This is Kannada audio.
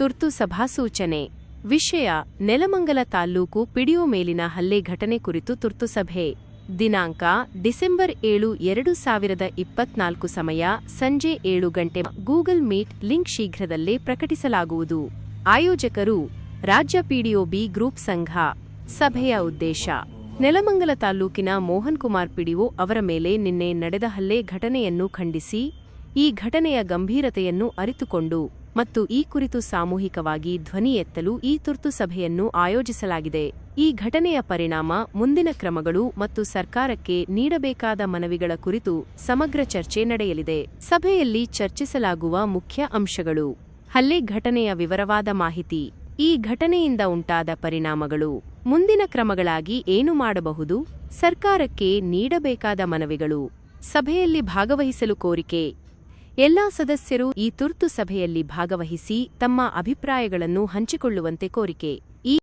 ತುರ್ತು ಸಭಾ ಸೂಚನೆ ವಿಷಯ, ನೆಲಮಂಗಲ ತಾಲ್ಲೂಕು ಪಿಡಿಒ ಮೇಲಿನ ಹಲ್ಲೆ ಘಟನೆ ಕುರಿತು ತುರ್ತು ಸಭೆ. ದಿನಾಂಕ, ಡಿಸೆಂಬರ್ ಏಳು, ಎರಡು ಸಾವಿರದ ಇಪ್ಪತ್ನಾಲ್ಕು ಸಮಯ, ಸಂಜೆ ಏಳು ಗಂಟೆ. ಗೂಗಲ್ ಮೀಟ್ ಲಿಂಕ್ ಶೀಘ್ರದಲ್ಲೇ ಪ್ರಕಟಿಸಲಾಗುವುದು. ಆಯೋಜಕರು, ರಾಜ್ಯ ಪಿಡಿಒಬಿ ಗ್ರೂಪ್ ಸಂಘ. ಸಭೆಯ ಉದ್ದೇಶ, ನೆಲಮಂಗಲ ತಾಲ್ಲೂಕಿನ ಮೋಹನ್ ಕುಮಾರ್ ಪಿಡಿಒ ಅವರ ಮೇಲೆ ನಿನ್ನೆ ನಡೆದ ಹಲ್ಲೆ ಘಟನೆಯನ್ನು ಖಂಡಿಸಿ, ಈ ಘಟನೆಯ ಗಂಭೀರತೆಯನ್ನು ಅರಿತುಕೊಂಡು. ಮತ್ತು ಈ ಕುರಿತು ಸಾಮೂಹಿಕವಾಗಿ ಧ್ವನಿ ಎತ್ತಲು ಈ ತುರ್ತು ಸಭೆಯನ್ನು ಆಯೋಜಿಸಲಾಗಿದೆ. ಈ ಘಟನೆಯ ಪರಿಣಾಮ ಮುಂದಿನ ಕ್ರಮಗಳು ಮತ್ತು ಸರ್ಕಾರಕ್ಕೆ ನೀಡಬೇಕಾದ ಮನವಿಗಳ ಕುರಿತು ಸಮಗ್ರ ಚರ್ಚೆ ನಡೆಯಲಿದೆ. ಸಭೆಯಲ್ಲಿ ಚರ್ಚಿಸಲಾಗುವ ಮುಖ್ಯ ಅಂಶಗಳು. ಹಲ್ಲೆ ಘಟನೆಯ ವಿವರವಾದ ಮಾಹಿತಿ. ಈ ಘಟನೆಯಿಂದ ಉಂಟಾದ ಪರಿಣಾಮಗಳು. ಮುಂದಿನ ಕ್ರಮಗಳಾಗಿ ಏನು ಮಾಡಬಹುದು? ಸರ್ಕಾರಕ್ಕೆ ನೀಡಬೇಕಾದ ಮನವಿಗಳು. ಸಭೆಯಲ್ಲಿ ಭಾಗವಹಿಸಲು ಕೋರಿಕೆ. ಎಲ್ಲಾ ಸದಸ್ಯರು ಈ ತುರ್ತು ಸಭೆಯಲ್ಲಿ ಭಾಗವಹಿಸಿ ತಮ್ಮ ಅಭಿಪ್ರಾಯಗಳನ್ನು ಹಂಚಿಕೊಳ್ಳುವಂತೆ ಕೋರಿಕೆ. ಈ